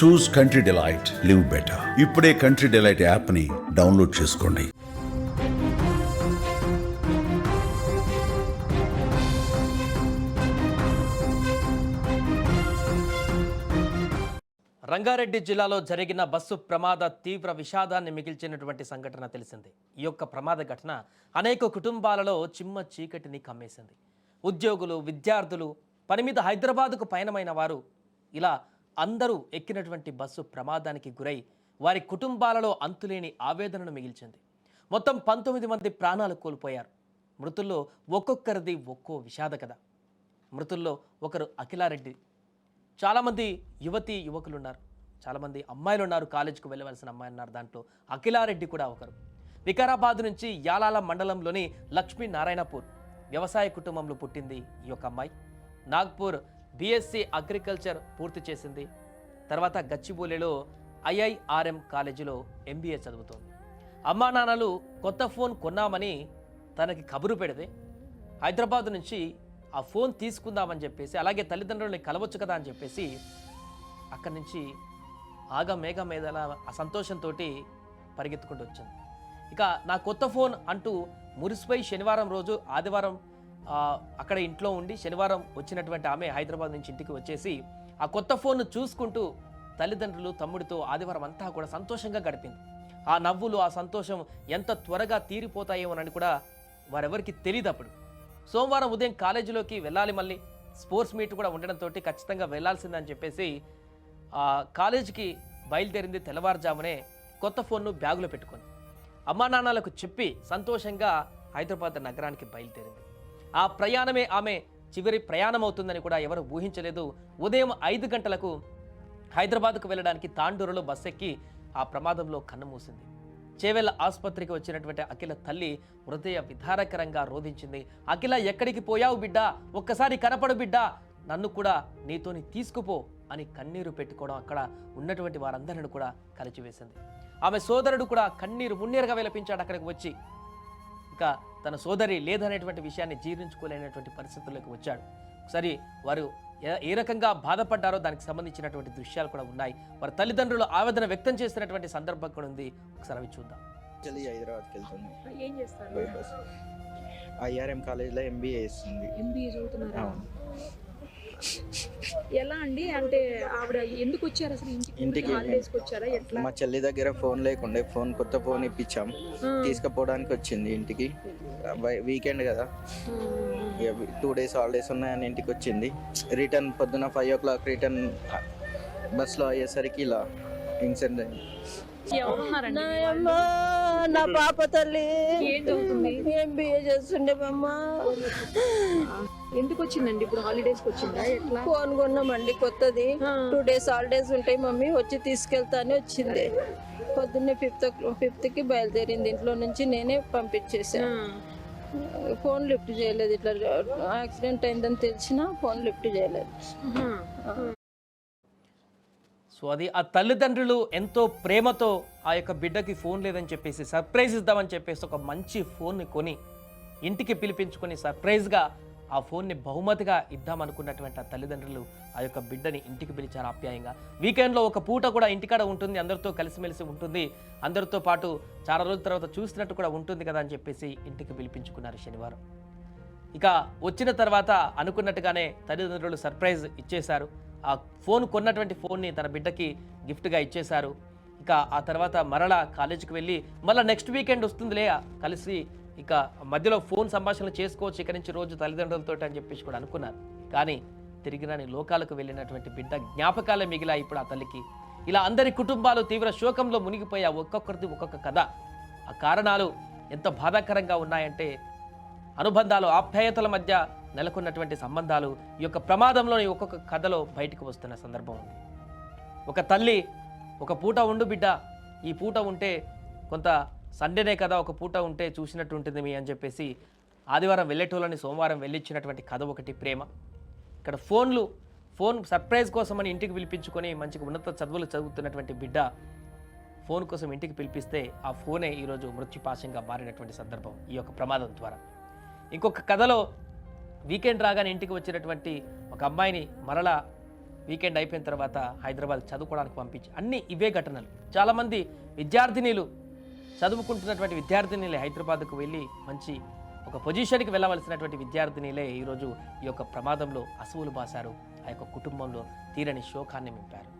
Choose country delight live better ఇప్పుడే country delight యాప్ని download చేసుకోండి. రంగారెడ్డి జిల్లాలో జరిగిన బస్సు ప్రమాద తీవ్ర విషాదాన్ని మిగిల్చినటువంటి సంఘటన తెలిసింది. ఈ యొక్క ప్రమాద ఘటన అనేక కుటుంబాలలో చిమ్మ చీకటిని కమ్మేసింది. ఉద్యోగులు విద్యార్థులు పని మీద హైదరాబాద్కు పయనమైన వారు ఇలా అందరూ ఎక్కినటువంటి బస్సు ప్రమాదానికి గురై వారి కుటుంబాలలో అంతులేని ఆవేదనను మిగిల్చింది. మొత్తం పంతొమ్మిది మంది ప్రాణాలు కోల్పోయారు. మృతుల్లో ఒక్కొక్కరిది ఒక్కో విషాద కథ. మృతుల్లో ఒకరు అఖిలారెడ్డి. చాలామంది యువతి యువకులు ఉన్నారు చాలామంది అమ్మాయిలు ఉన్నారు కాలేజీకి వెళ్ళవలసిన అమ్మాయి ఉన్నారు దాంట్లో. అఖిలారెడ్డి కూడా ఒకరు. వికారాబాద్ నుంచి యాలాల మండలంలోని లక్ష్మీ నారాయణపూర్ వ్యవసాయ కుటుంబంలో పుట్టింది ఈ యొక్క అమ్మాయి. నాగ్పూర్ బీఎస్సీ అగ్రికల్చర్ పూర్తి చేసింది. తర్వాత గచ్చిబౌలిలో ఐఐఆర్ఎం కాలేజీలో ఎంబీఏ చదువుతోంది. అమ్మా నాన్నలు కొత్త ఫోన్ కొన్నామని తనకి కబురు పెడితే హైదరాబాద్ నుంచి ఆ ఫోన్ తీసుకుందామని చెప్పేసి అలాగే తల్లిదండ్రులని కలవచ్చు కదా అని చెప్పేసి అక్కడి నుంచి ఆగ మేఘ మేదల ఆ సంతోషంతో పరిగెత్తుకుంటూ వచ్చింది. ఇక నా కొత్త ఫోన్ అంటూ మురిసిపోయి శనివారం రోజు ఆదివారం అక్కడ ఇంట్లో ఉండి శనివారం వచ్చినటువంటి ఆమె హైదరాబాద్ నుంచి ఇంటికి వచ్చేసి ఆ కొత్త ఫోన్ను చూసుకుంటూ తల్లిదండ్రులు తమ్ముడితో ఆదివారం అంతా కూడా సంతోషంగా గడిపింది. ఆ నవ్వులు ఆ సంతోషం ఎంత త్వరగా తీరిపోతాయేమోనని కూడా వారెవరికి తెలియదు అప్పుడు. సోమవారం ఉదయం కాలేజీలోకి వెళ్ళాలి మళ్ళీ. స్పోర్ట్స్ మీట్ కూడా ఉండడంతో ఖచ్చితంగా వెళ్ళాల్సిందని చెప్పేసి ఆ కాలేజీకి బయలుదేరింది తెల్లవారుజామునే కొత్త ఫోన్ను బ్యాగులో పెట్టుకుంది అమ్మా నాన్నలకు చెప్పి సంతోషంగా హైదరాబాద్ నగరానికి బయలుదేరింది. ఆ ప్రయాణమే ఆమె చివరి ప్రయాణం అవుతుందని కూడా ఎవరు ఊహించలేదు. ఉదయం ఐదు గంటలకు హైదరాబాద్కు వెళ్ళడానికి తాండూరులో బస్ ఎక్కి ఆ ప్రమాదంలో కన్నుమూసింది చేవెళ్ళ ఆసుపత్రికి వచ్చినటువంటి అఖిల తల్లి హృదయ విధారకరంగా రోధించింది. అఖిల ఎక్కడికి పోయావు బిడ్డ? ఒక్కసారి కనపడు బిడ్డ? నన్ను కూడా నీతోని తీసుకుపో అని కన్నీరు పెట్టుకోవడం అక్కడ ఉన్నటువంటి వారందరిని కూడా కలిచివేసింది. ఆమె సోదరుడు కూడా కన్నీరు మున్నీరుగా విలపించాడు అక్కడికి వచ్చి. ఇక తన సోదరి లేదనేటువంటి విషయాన్ని జీర్ణించుకోలేనటువంటి పరిస్థితుల్లోకి వచ్చాడు. ఒకసారి వారు ఏ- ఏ రకంగా బాధపడ్డారో దానికి సంబంధించినటువంటి దృశ్యాలు కూడా ఉన్నాయి. వారి తల్లిదండ్రులు ఆవేదన వ్యక్తం చేసినటువంటి సందర్భం కూడా ఉంది. ఒకసారి అవి చూద్దాం. చెల్లి హైదరాబాద్కి ఐఆర్ఎం కాలేజ్లో ఎంబీఏ చేస్తుంది. ఎంబీఏ చదువుతున్నారా. ఎలా అండి? అంటే ఆవిడ ఎందుకు వచ్చారు అసలు ఇంటికి? వచ్చారా? ఎట్లా? మా చెల్లి దగ్గర ఫోన్ లేకుండే ఫోన్ కొత్త ఫోన్ ఇప్పించాం. తీసుకుపోవడానికి వచ్చింది ఇంటికి. వీకెండ్ కదా. టూ డేస్ హాలిడేస్ ఉన్నాయని ఇంటికి వచ్చింది. రిటర్న్ పొద్దున ఫైవ్ ఓ క్లాక్ రిటర్న్ బస్లో అయ్యేసరికి ఇలా ఇన్సిడెంట్ అయింది. నా పాప తల్లి. ఏం? ఎంబీఏ చేస్తుండే అమ్మ. ఎందుకు వచ్చిందండి ఇప్పుడు హాలిడేస్కి వచ్చిందా? ఎట్లా? ఫోన్ కొన్నామండి కొత్తది. టూ డేస్ హాలిడేస్ ఉంటాయి మమ్మీ. వచ్చి తీసుకెళ్తానే వచ్చింది. పొద్దున్నే ఫిఫ్త్ ఫిఫ్త్కి బయలుదేరింది. ఇంట్లో నుంచి నేనే పంపించేసాను ఫోన్ లిఫ్ట్ చేయలేదు. ఇట్లా యాక్సిడెంట్ అయిందని తెలిసినా ఫోన్ లిఫ్ట్ చేయలేదు. సో అది ఆ తల్లిదండ్రులు ఎంతో ప్రేమతో ఆ యొక్క బిడ్డకి ఫోన్ లేదని చెప్పేసి సర్ప్రైజ్ ఇద్దామని చెప్పేసి ఒక మంచి ఫోన్ని కొని ఇంటికి పిలిపించుకొని సర్ప్రైజ్గా ఆ ఫోన్ని బహుమతిగా ఇద్దామనుకున్నటువంటి ఆ తల్లిదండ్రులు ఆ యొక్క బిడ్డని ఇంటికి పిలిచారు ఆప్యాయంగా. వీకెండ్లో ఒక పూట కూడా ఇంటికాడ ఉంటుంది అందరితో కలిసిమెలిసి ఉంటుంది అందరితో పాటు చాలా రోజుల తర్వాత చూసినట్టు కూడా ఉంటుంది కదా అని చెప్పేసి ఇంటికి పిలిపించుకున్నారు శనివారం. ఇక వచ్చిన తర్వాత అనుకున్నట్టుగానే తల్లిదండ్రులు సర్ప్రైజ్ ఇచ్చేశారు. ఆ ఫోన్ కొన్నటువంటి ఫోన్ని తన బిడ్డకి గిఫ్ట్గా ఇచ్చేశారు. ఇక ఆ తర్వాత మరలా కాలేజీకి వెళ్ళి మళ్ళీ నెక్స్ట్ వీకెండ్ వస్తుందిలే కలిసి ఇక మధ్యలో ఫోన్ సంభాషణలు చేసుకోవచ్చు ఇక నుంచి రోజు తల్లిదండ్రులతో అని చెప్పేసి కూడా అనుకున్నారు. కానీ తిరిగి రాని లోకాలకు వెళ్ళినటువంటి బిడ్డ జ్ఞాపకాలే మిగిలా ఇప్పుడు ఆ తల్లికి. ఇలా అందరి కుటుంబాలు తీవ్ర శోకంలో మునిగిపోయా ఒక్కొక్కరిది ఒక్కొక్క కథ. ఆ కారణాలు ఎంత బాధాకరంగా ఉన్నాయంటే అనుబంధాలు ఆప్యాయతల మధ్య నెలకొన్నటువంటి సంబంధాలు ఈ యొక్క ప్రమాదంలోని ఒక్కొక్క కథలో బయటకు వస్తున్న సందర్భం ఉంది. ఒక తల్లి ఒక పూట ఉండు బిడ్డ ఈ పూట ఉంటే కొంత సండేనే కదా ఒక పూట ఉంటే చూసినట్టు ఉంటుంది మీ అని చెప్పేసి ఆదివారం వెళ్ళేటోళ్ళని సోమవారం వెళ్ళిచ్చినటువంటి కథ ఒకటి ప్రేమ. ఇక్కడ ఫోన్లు ఫోన్ సర్ప్రైజ్ కోసమని ఇంటికి పిలిపించుకొని మంచిగా ఉన్నత చదువులు చదువుతున్నటువంటి బిడ్డ ఫోన్ కోసం ఇంటికి పిలిపిస్తే ఆ ఫోనే ఈరోజు మృత్యుపాశంగా మారినటువంటి సందర్భం ఈ యొక్క ప్రమాదం ద్వారా. ఇంకొక కథలో వీకెండ్ రాగానే ఇంటికి వచ్చినటువంటి ఒక అమ్మాయిని మరలా వీకెండ్ అయిపోయిన తర్వాత హైదరాబాద్ చదువుకోవడానికి పంపించి అన్ని ఇవే ఘటనలు. చాలామంది విద్యార్థినీలు చదువుకుంటున్నటువంటి విద్యార్థినిలే హైదరాబాద్కు వెళ్ళి మంచి ఒక పొజిషన్కి వెళ్ళవలసినటువంటి విద్యార్థినిలే ఈరోజు ఈ యొక్క ప్రమాదంలో అసువులు బాశారు. ఆ యొక్క కుటుంబంలో తీరని శోకాన్ని నింపారు.